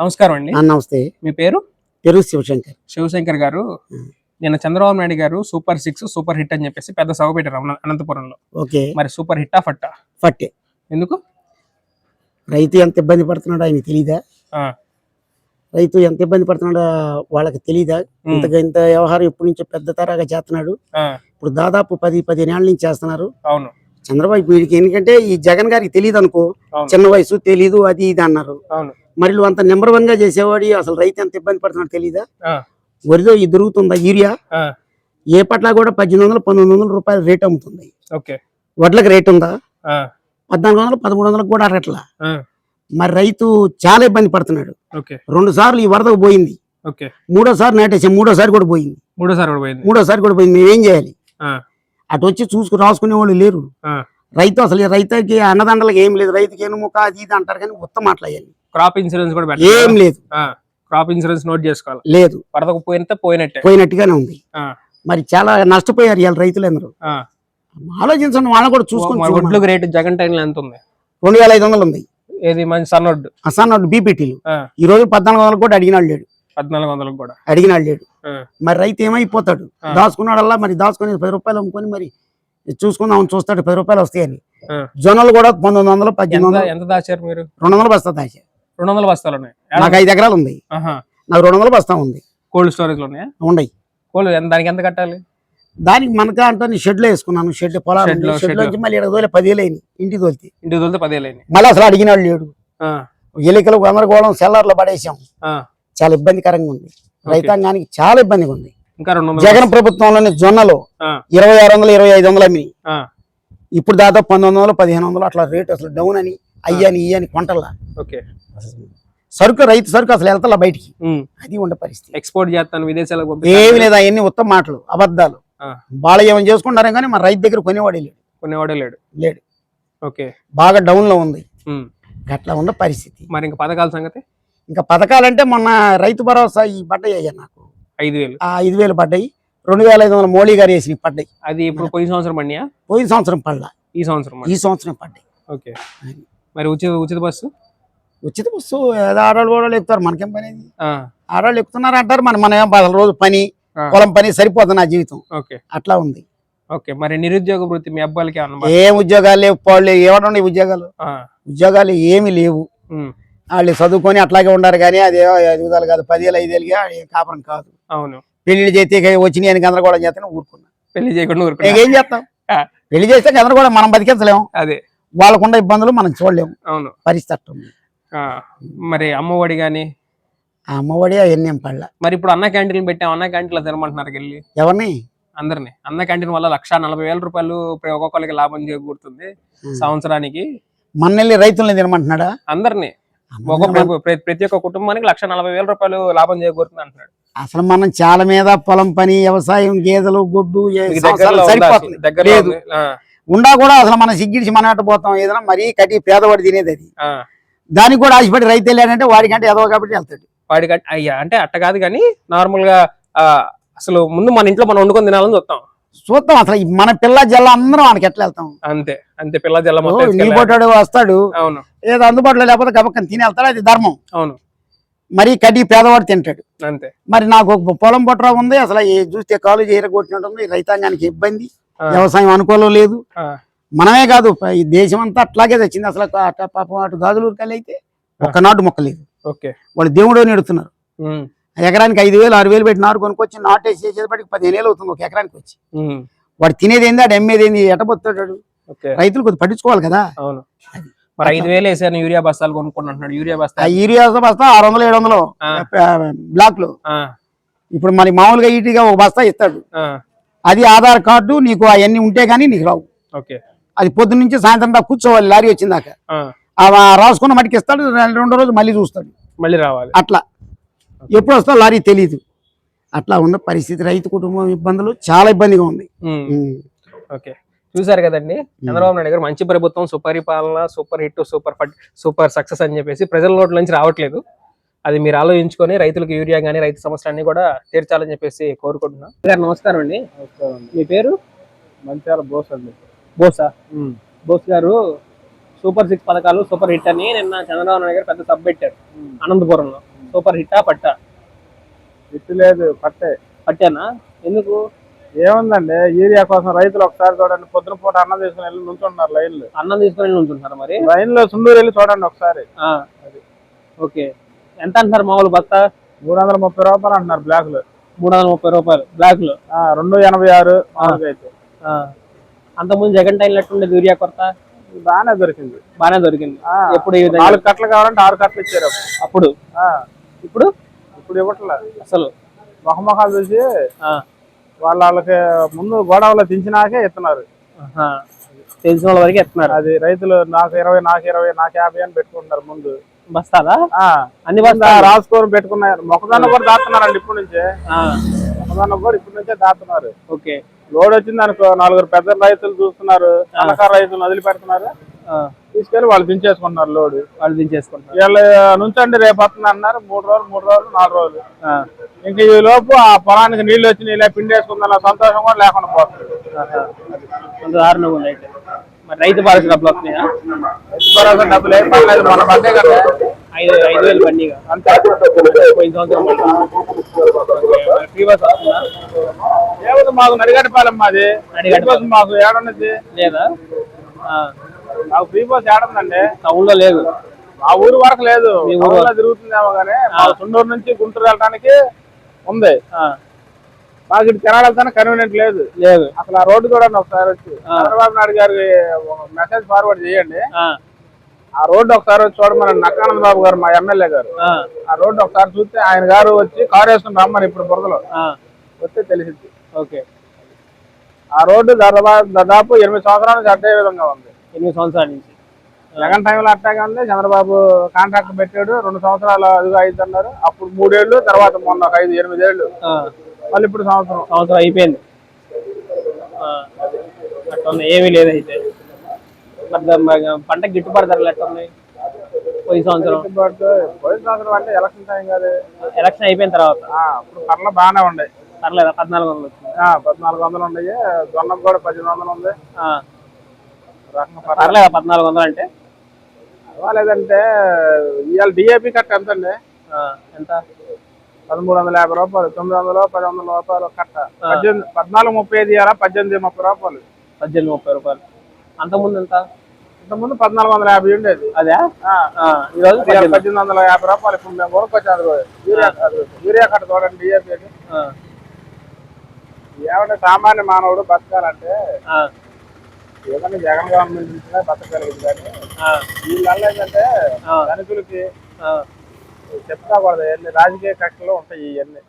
నమస్కారం అండి. ఆ, నమస్తే. మీ పేరు? పెరుగు శివశంకర్. శివశంకర్ గారు. నిన్న చంద్రబాబు నాయుడు గారు సూపర్ సిక్స్ సూపర్ హిట్ అని చెప్పేసి పెద్ద సభ పెట్టారు అన- అనంతపురంలో. ఓకే. మరి సూపర్ హిట్టా ఫట్టా? పట్టే ఎందుకు? రైతు ఎంత ఇబ్బంది పడుతున్నాడో ఆయన తెలీదా? ఆ, రైతు ఎంత ఇబ్బంది పడుతున్నాడో వాళ్ళకి తెలీదా? ఉం. ఇంత ఇంత వ్యవహారం ఎప్పటి నుంచో పెద్ద తరాగా చేస్తున్నాడు. ఆ, ఇప్పుడు దాదాపు పది పదిహేను ఏళ్ళ నుంచి చేస్తున్నారు. అవును. చంద్రబాబు వీడికి ఎందుకంటే ఈ జగన్ గారికి తెలియదు అనుకో చిన్న వయసు తెలీదు అది ఇది అన్నారు. అవును. మరి అంత నెంబర్ వన్గా చేసేవాడి అసలు రైతు ఎంత ఇబ్బంది పడుతున్నాడు తెలీదా? ఆ, వరిలో ఇది దొరుకుతుందా? యూరియా? ఏ పట్ల కూడా పద్దెనిమిది వందలు పంతొమ్మిది వందల రూపాయలు రేట్ అమ్ముతుంది. వడ్లకు రేట్ ఉందా? పద్నాలుగు వందలు పదమూడు వందలకు కూడా అరట్లా. మరి రైతు చాలా ఇబ్బంది పడుతున్నాడు. రెండు సార్లు ఈ వరదకు పోయింది. మూడోసారి నాటేసాం మూడోసారి కూడా పోయింది. మూడోసారి కూడా పోయింది. మూడోసారి కూడా పోయింది. మేమేం చేయాలి? అటు వచ్చి చూసుకుని రాసుకునే వాళ్ళు లేరు. రైతు అసలు ఈ రైతుకి అన్నదండలకి ఏం లేదు. రైతుకి ఏనుముక అది ఇది అంటారు కానీ ఉత్తమ మాట్లాడాలి క్రాప్ ఇన్సూరెన్స్ కూడా ఏం లేదు. క్రాప్ ఇన్సూరెన్స్ నోట్ చేసుకోవాలి? లేదు. వరదకు పోయితే పోయినట్టే. పోయినట్టుగానే ఉంది. మరి చాలా నష్టపోయారు ఇవాళ రైతులందరూ. ఆలోచించండి వాళ్ళని కూడా చూసుకొని. వడ్లకు రేటు జగన్ టైంలో ఎంత ఉంది? రెండు వేల ఐదు వందలు ఉంది. ఏది మంచి సన్నొడ్డు? అసలు బీపీటీలు. ఈ రోజు పద్నాలుగు వందలు కూడా అడిగినాడు లేడు. పద్నాలుగు వందలకు కూడా. అడిగినాడు లేడు. మరి రైతు ఏమైపోతాడు. దాచుకున్నాడల్లా మరి దాచుకుని పది రూపాయలు అమ్ముకొని మరి చూసుకుందాం చూస్తాడు పది రూపాయలు వస్తాయని. జొన్నలు కూడా పంతొమ్మిది వందలు పద్దెనిమిది వందలు. ఎంత దాచారు మీరు? రెండు వందలు బస్తా దాచా. రెండు వందల బస్తాలు ఉన్నాయి. నాకు ఐదు ఎకరాలు ఉంది. నాకు రెండు వందలు బస్తా ఉంది. కోల్డ్ స్టోరేజ్లో ఉన్నాయా. ఉండయి కోల్డ్ దానికి ఎంత కట్టాలి? దానికి మనక అంటే షెడ్లో వేసుకున్నాను. షెడ్ పొలాలు Shed లో, షెడ్ shed లో. నుంచి మళ్ళీ ఇక్కడ తోలే పదివేలు అయినాయి. ఇంటికి తోలితే. ఇంటికి తోలితే పదేళ్ళని మళ్ళీ అసలు అడిగినాడు లేడు. ఎలికలు గందరగోళం సెల్లార్లో పడేసాం. చాలా ఇబ్బందికరంగా ఉంది. రైతాంగానికి చాలా ఇబ్బందిగా ఉంది. ఇంకా జగన్ ప్రభుత్వంలోని జొన్నలు ఇరవై ఆరు వందలు ఇరవై ఐదు వందలు అమ్మి ఇప్పుడు దాదాపు పంతొమ్మిది వందలు పదిహేను వందలు అట్లా రేట్ అసలు డౌన్ అని అయ్యని ఇయ్యని కొంటల్లా. ఓకే. సరుకు రైతు సరుకు అసలు వెళ్తా బయటికి. అది ఉండే పరిస్థితి. ఎక్స్పోర్ట్ చేస్తాను విదేశాలకు ఏమి లేదు అవన్నీ ఉత్తమ మాటలు అబద్ధాలు. వాళ్ళు ఏమైనా చేసుకుంటారే కానీ మన రైతు దగ్గర కొనేవాడే లేడు. కొనేవాడే లేడు. లేడు. ఓకే. బాగా డౌన్లో ఉంది. అట్లా ఉన్న పరిస్థితి. మరి ఇంకా పథకాల సంగతి? ఇంకా పథకాలంటే మొన్న రైతు భరోసా ఈ పడ్డాయి అయ్యా నాకు. ఐదు వేలు. ఆ ఐదు వేలు పడ్డాయి. రెండు వేల ఐదు వందల మోడీ గారు వేసి పడ్డాయి. అది ఇప్పుడు పోయిన సంవత్సరం పడినాయా? పోయిన సంవత్సరం పడ్డా ఈ సంవత్సరం ఈ. సంవత్సరం పడ్డాయి. ఓకే. మరి ఉచిత ఉచిత బస్సు? ఉచిత బస్సు ఏదో ఆడవాళ్ళు కూడా ఎక్కుతారు మనకేం పని ఆడవాళ్ళు ఎక్కుతున్నారు అంటారు మన మన ఏం అసలు రోజు పని పొలం పని సరిపోతుంది నా జీవితం. ఓకే. అట్లా ఉంది. ఓకే మరి నిరుద్యోగ వృత్తి మీ అబ్బాయిలకి ఏం ఉద్యోగాలు లేవు పాళ్ళు ఏమన్నా ఉద్యోగాలు? ఉద్యోగాలు ఏమి లేవు. వాళ్ళు చదువుకొని అట్లాగే ఉండారు కానీ అది ఎదుగుదల కాదు. పదివేలు ఐదేళ్ళుగా కాపురం కాదు. అవును. పెళ్ళి చేస్తే వచ్చినాయి అని గందరగోళం చేస్తే ఊరుకున్నా. పెళ్ళి చేయకుండా ఊరుకున్నా. ఏం చేస్తాం. పెళ్ళి చేస్తే గందరగోళం మనం బతికించలేము అదే. వాళ్ళకున్న ఇబ్బందులు మనం చూడలేము. అవును. పరిస్థితి మరి అమ్మఒడి కానీ ఆ అమ్మఒడి అవన్నీ పడల. మరి ఇప్పుడు అన్న క్యాంటీన్లు పెట్టాం అన్న క్యాంటీన్లో తినమంటున్నారు వెళ్ళి ఎవరిని? అందరిని. అన్న క్యాంటీన్ వల్ల లక్ష నలభై వేల రూపాయలు ఒక్కొక్కరికి లాభం చేకూరుతుంది సంవత్సరానికి. మన్నెళ్ళి రైతుల్ని తినమంటున్నాడా? అందరిని. ప్రతి ఒక్క కుటుంబానికి లక్ష నలభై వేల రూపాయలు లాభం చేకూరుతుంది అంటున్నాడు. అసలు మనం చాలా మీద పొలం పని వ్యవసాయం గేదెలు గొడ్డు? సరిపోతుంది. ఉంది. ఉండా కూడా అసలు మనం సిగ్గిడిచి మన పోతాం ఏదైనా మరీ కట్టి పేదవాడు తినేది అది. దానికి కూడా ఆశపడి రైతు వెళ్ళాడంటే వాడికంటే ఎదవ కాబట్టి వెళ్తాడు. వాడికి అట్- అయ్యా అంటే అట్ట కాదు కానీ నార్మల్గా అసలు ముందు మన ఇంట్లో మనం వండుకొని తినాలని చూస్తాం. చూద్దాం అసలు మన పిల్ల జల్ల అందరం వానికి ఎట్లా వెళ్తాం? అంతే అంతే పిల్ల జల్ల ఓ, మొత్తం నీ ఎత్తుకెళ్ళాలి. పోటాడు వస్తాడు. అవును. ఏదో అందుబాటులో లేకపోతే గబక్కని తిని వెళ్తాడు అది ధర్మం. అవును. మరి కడ్డి పేదవాడు తింటాడు. అంతే. మరి నాకు ఒక పొలం పొట్రా ఉంది అసలు చూస్తే కాలు చేరగొట్టినట్టుంది రైతాంగానికి ఇబ్బంది. వ్యవసాయం అనుకూలం లేదు. మనమే కాదు ఈ దేశం అంతా అట్లాగే తెచ్చింది. అసలు పాపం అటు గాజులూరు కల్లి అయితే ఒక్కనాటు మొక్క లేదు. ఓకే. వాళ్ళు దేవుడు నెడుతున్నారు. ఎకరానికి ఐదు వేలు ఆరు వేలు పెట్టి నారు కొనుక్కొచ్చి నాటేసి చేసేపటికి పదిహేను వేలు అవుతుంది ఒక ఎకరానికి వచ్చి. వాడు తినేది ఏంది ఆడు అమ్మేది ఏంది ఎట్టబోతాడు ఓకే. రైతులు కొద్దిగా పట్టించుకోవాలి కదా. మరి ఐదు వేలు వేసాను యూరియా బస్తాలు కొనుక్కుంటున్నాడు యూరియా బస్తా యూరియా బస్తా ఆరు వందలు ఏడు వందలు బ్లాక్లో ఇప్పుడు మరి మామూలుగా ఈటీగా ఒక బస్తా ఇస్తాడు. అది ఆధార్ కార్డు నీకు అవన్నీ ఉంటే గానీ నీకు రావు. ఓకే. అది పొద్దున్న నుంచి సాయంత్రం దాకా కూర్చోవాలి లారీ వచ్చిందాక రాసుకున్న మటుకి ఇస్తాడు రెండు- రెండో రోజు మళ్ళీ చూస్తాడు. మళ్ళీ రావాలి. అట్లా. ఎప్పుడు వస్తా లారీ తెలియదు అట్లా ఉన్న పరిస్థితి రైతు కుటుంబం ఇబ్బందులు చాలా ఇబ్బందిగా ఉంది. ఓకే. చూసారు కదండి? చంద్రబాబు నాయుడు గారు మంచి ప్రభుత్వం సుపరిపాలన సూపర్ హిట్ సూపర్ ఫట్ సూపర్ సక్సెస్ అని చెప్పేసి ప్రజల నోట్ల నుంచి రావట్లేదు. అది మీరు ఆలోచించుకొని రైతులకు యూరియా కానీ రైతు సమస్యలన్నీ కూడా తీర్చాలని చెప్పేసి కోరుకుంటున్నాం. గారు నమస్కారం అండి. మీ పేరు? మంచాల బోస్ అండి. బోసా? బోస్ గారు సూపర్ సిక్స్ పథకాలు సూపర్ హిట్ అని నిన్న చంద్రబాబు నాయుడు గారు పెద్ద సబ్ పెట్టారు. అనంతపురంలో. సూపర్ హిట్టా పట్టా? ఇట్టు లేదు పట్టే. పట్టానా? ఎందుకు? ఏముందండి? యూరియా కోసం రైతులు ఒకసారి చూడండి. పొద్దున పూట అన్నం తీసుకుని వెళ్ళి నుంచుంటున్నారు లైన్లు. అన్నం తీసుకొని ఉంటుంటారా మరి? లైన్లో సుందూరు వెళ్ళి చూడండి ఒకసారి. ఆ, ఓకే. ఎంత అంటున్నారు మామూలు బత్త? మూడు వందల ముప్పై రూపాయలు అంటున్నారు బ్లాక్లో మూడు వందల ముప్పై రూపాయలు. బ్లాక్లో ఆ, రెండు ఎనభై ఆరు అయితే. అంతకుముందు జగన్ టైం ఉండేది యూరియా కొరత? బాగానే దొరికింది. బాగానే దొరికింది. ఎప్పుడు నాలుగు కట్టలు కావాలంటే ఆరు కట్టలు ఇచ్చారు అప్పుడు. ఇప్పుడు? ఇప్పుడు ఇవ్వట్లే. అసలు? మొహమొహాలు చూసి ఆ, వాళ్ళ వాళ్ళకి ముందు గోడవలో దించినాకే ఇస్తున్నారు. తెలిసిన వాళ్ళ వరకు ఎత్తున్నారు. అది రైతులు నాకు ఇరవై నాకు ఇరవై నాకు యాభై అని పెట్టుకుంటున్నారు ముందు. బస్తాలా? అన్ని కింద బస్తాలు రాసుకొని పెట్టుకున్నారు. మొక్కజొన్న కూడా దాస్తున్నారండి ఇప్పటి నుంచే. ఆ, మొక్కజొన్న కూడా ఇప్పటి నుంచే దాస్తున్నారు ఓకే. లోడ్ వచ్చింది అనుకో నలుగురు పెద్ద రైతులు చూస్తున్నారు సన్నకారు రైతులు వదిలి పెడుతున్నారు. తీసుకెళ్ళి వాళ్ళు దించేసుకుంటున్నారు లోడ్. వాళ్ళు దించేసుకుంటారు వీళ్ళు నుంచండి రేపు వస్తుంది అన్నారు. మూడు రోజులు మూడు రోజులు నాలుగు రోజులు. ఇంకా ఈ లోపు ఆ పొలానికి నీళ్ళు వచ్చి ఇలా పిండేసుకుందన్న సంతోషం కూడా లేకుండా పోతుంది. దారుణంగా ఉంది అయితే. మరి రైతు భరోసా డబ్బులు వస్తున్నాయా? రైతు భరోసా డబ్బులు ఏం పర్లేదు మన పడ్డే కదా. ఐదు ఐదు వేలు బండిగా అంతే. పోయిన సంవత్సరం ఫ్రీ బస్ వస్తుందా? ఏముంది మాకు నడిగడ్డపాలెం మాది. బస్ మాకు ఏడున్నది. లేదా? మాకు ఫ్రీ బస్ ఏడుందండి. లో లేదు. మా ఊరు వరకు లేదు. మీ ఊరు ఊర్లో తిరుగుతుందేమో కానీ మా చుండూరు నుంచి గుంటూరు వెళ్ళడానికి ఉంది. మాకు ఇటు వెళ్తానే కన్వీనియంట్ లేదు. లేదు. అసలు ఆ రోడ్డు చూడండి ఒకసారి వచ్చి. చంద్రబాబు నాయుడు గారికి మెసేజ్ ఫార్వర్డ్ చేయండి. ఆ, రోడ్డు ఒకసారి వచ్చి చూడమని నక్కానంద బాబు గారు మా ఎమ్మెల్యే గారు. ఆ, రోడ్డు ఒకసారి చూస్తే ఆయన గారు వచ్చి కారు వేసుకుని రమ్మని ఇప్పుడు బురదలో. వస్తే తెలిసింది ఓకే. ఆ రోడ్డు దాదాపు దాదాపు ఎనిమిది సంవత్సరాల నుంచి అదే విధంగా ఉంది. ఎనిమిది సంవత్సరాల నుంచి. జగన్ టైంలో అట్టాగే ఉంది. చంద్రబాబు కాంట్రాక్ట్ పెట్టాడు. రెండు సంవత్సరాలు అదిగా అన్నారు అప్పుడు మూడేళ్ళు తర్వాత మొన్న ఒక ఐదు ఎనిమిదేళ్ళు మళ్ళీ ఇప్పుడు సంవత్సరం. సంవత్సరం అయిపోయింది. అట్లా ఏమీ లేదు అయితే. మరి దా- మరి పంట గిట్టుబాటు ధరలు ఎట్లా ఉన్నాయి? పోయిన సంవత్సరం. పోయిన సంవత్సరం అంటే ఎలక్షన్ టైం కాదు. ఎలక్షన్ అయిపోయిన తర్వాత. ఆ, అప్పుడు పర్ల బాగానే ఉన్నాయి పర్లేదా? పద్నాలుగు వందలు వచ్చింది. ఆ, పద్నాలుగు వందలు ఉన్నాయి. జొన్నకు కూడా పద్దెనిమిది వందలు ఉంది. పర్లేదు పద్నాలుగు వందలు అంటే? పర్వాలేదంటే ఇవాళ డిఏపి కట్ట ఎంత అండి ఎంత? పదమూడు వందల యాభై రూపాయలు తొమ్మిది వందలు పది వందల రూపాయలు కట్ట. పద్దెనిమిది పద్నాలుగు ముప్పై ఐదు ఇవ్వాలా పద్దెనిమిది ముప్పై రూపాయలు. పద్దెనిమిది ముప్పై రూపాయలు. అంతకుముందు ఎంత? ఇంతకుముందు పద్నాలుగు వందల యాభై ఉండేది. అదే? ఈరోజు పద్దెనిమిది. వందల యాభై రూపాయలు. ఇప్పుడు మేము కొనుక్కొచ్చాను రోజు. యూరియా యూరియా కట్ట చూడండి డిఏపి ఏమంటే సామాన్య మానవుడు బతకాలంటే ఏదైనా జగన్ గవర్నమెంట్ బతకగలిగింది కానీ ఆ, వీళ్ళల్లో ఏంటంటే. ధనికులకి. చెప్తా కూడదు రాజకీయ కక్షలో ఉంటాయి ఇవన్నీ.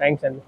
థ్యాంక్స్ అండి.